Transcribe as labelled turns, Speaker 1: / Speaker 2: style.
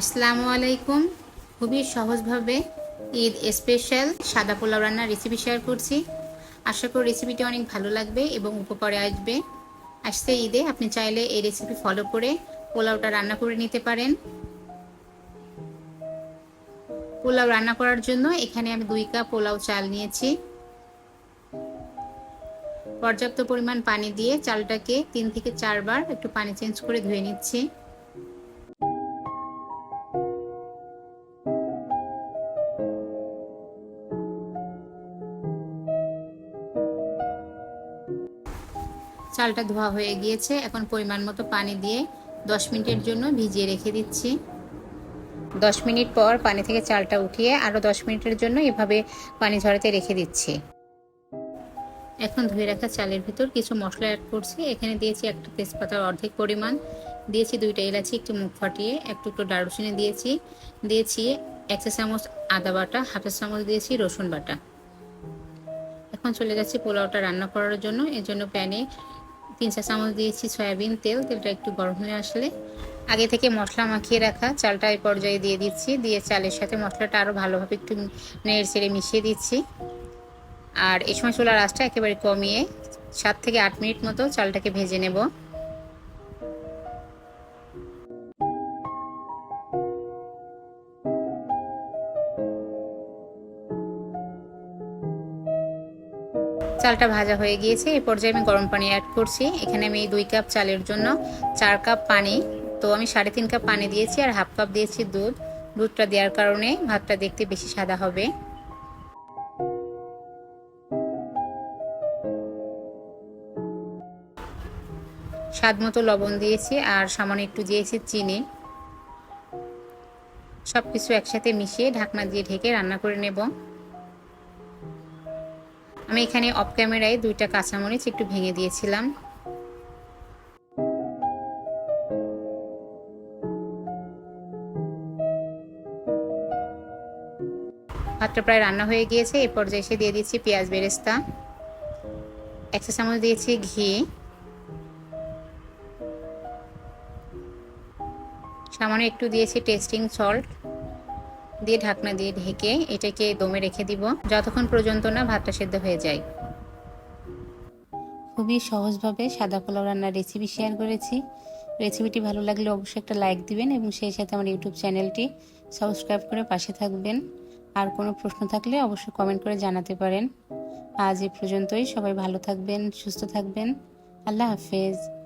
Speaker 1: আসসালামু আলাইকুম। খুবই সহজভাবে ঈদ স্পেশাল সাদা পোলাও রান্নার রেসিপি শেয়ার করছি। আশা করি রেসিপিটি অনেক ভালো লাগবে এবং উপকারে আসবে। আসছে ঈদে, আপনি চাইলে এই রেসিপি ফলো করে পোলাওটা রান্না করে নিতে পারেন। পোলাও রান্না করার জন্য এখানে আমি দুই কাপ পোলাও চাল নিয়েছি। পর্যাপ্ত পরিমাণ পানি দিয়ে চালটাকে তিন থেকে চারবার একটু পানি চেঞ্জ করে ধুয়ে নিচ্ছি। চালটা ধোয়া হয়ে গিয়েছে। এখন পরিমাণ মতো পানি দিয়ে দশ মিনিটের জন্য ভিজিয়ে রেখে দিচ্ছি। দশ মিনিট পর পানি থেকে চালটা উঠিয়ে আরও দশ মিনিটের জন্য এভাবে পানি ঝরাতে রেখে দিচ্ছি। এখন ধুয়ে রাখা চালের ভিতর কিছু মশলা অ্যাড করছি। এখানে দিয়েছি একটা তেজপাতার অর্ধেক পরিমাণ। দিয়েছি দুইটা এলাচি, একটু মুখ ফাটিয়ে একটু একটু দারুচিনি দিয়েছি। দিয়েছি এক চা চামচ আদা বাটা, হাফ চা চামচ দিয়েছি রসুন বাটা। এখন চলে যাচ্ছি পোলাওটা রান্না করার জন্য। এর জন্য প্যানে তিন চা চামচ দিয়েছি সয়াবিন তেল, তেলটা একটু গরম হয়ে আসলে। আগে থেকে মশলা মাখিয়ে রাখা, চালটা এই পর্যায়ে দিয়ে দিচ্ছি। দিয়ে চালের সাথে মশলাটা আরও ভালোভাবে একটু নেড়ে চেড়ে মিশিয়ে দিচ্ছি। আর এই সময় চুলার আঁচটা একেবারে কমিয়ে সাত থেকে আট মিনিট মতো চালটাকে ভেজে নেব। চালটা ভাজা হয়ে গিয়েছে। এই পর্যায়ে আমি গরম পানি অ্যাড করছি। এখানে আমি দুই কাপ চালের জন্য চার কাপ পানি। তো আমি সাড়ে তিন কাপ পানি দিয়েছি আর হাফ কাপ দিয়েছি দুধ। দুধটা দেওয়ার কারণে ভাতটা দেখতে বেশি সাদা হবে। স্বাদ মতো লবণ দিয়েছি আর সামান্য একটু দিয়েছি চিনি। সব কিছু একসাথে মিশিয়ে ঢাকনা দিয়ে ঢেকে রান্না করে নেব। আমি এখানে অফ ক্যামেরায় দুইটা কাঁচামরিচ একটু ভেঙে দিয়েছিলাম। ভাতটা প্রায় রান্না হয়ে গিয়েছে। এই পর্যায়ে এসে দিয়ে দিচ্ছি পেঁয়াজ বেরেস্তা। এক চা চামচ দিয়েছি ঘি। সামান্য একটু দিয়েছি টেস্টিং সল্ট। দিয়ে ঢাকনা দিয়ে ঢেকে এটাকে দমে রেখে দিব। যতক্ষণ পর্যন্ত না ভাতটা সেদ্ধ হয়ে যায়। খুবই সহজভাবে সাদা পোলাও রান্নার রেসিপি শেয়ার করেছি। রেসিপিটি ভালো লাগলে অবশ্যই একটা লাইক দিবেন এবং সেই সাথে আমার ইউটিউব চ্যানেলটি সাবস্ক্রাইব করে পাশে থাকবেন। আর কোনো প্রশ্ন থাকলে অবশ্যই কমেন্ট করে জানাতে পারেন। আজ এ পর্যন্তই। সবাই ভালো থাকবেন, সুস্থ থাকবেন। আল্লাহ হাফেজ।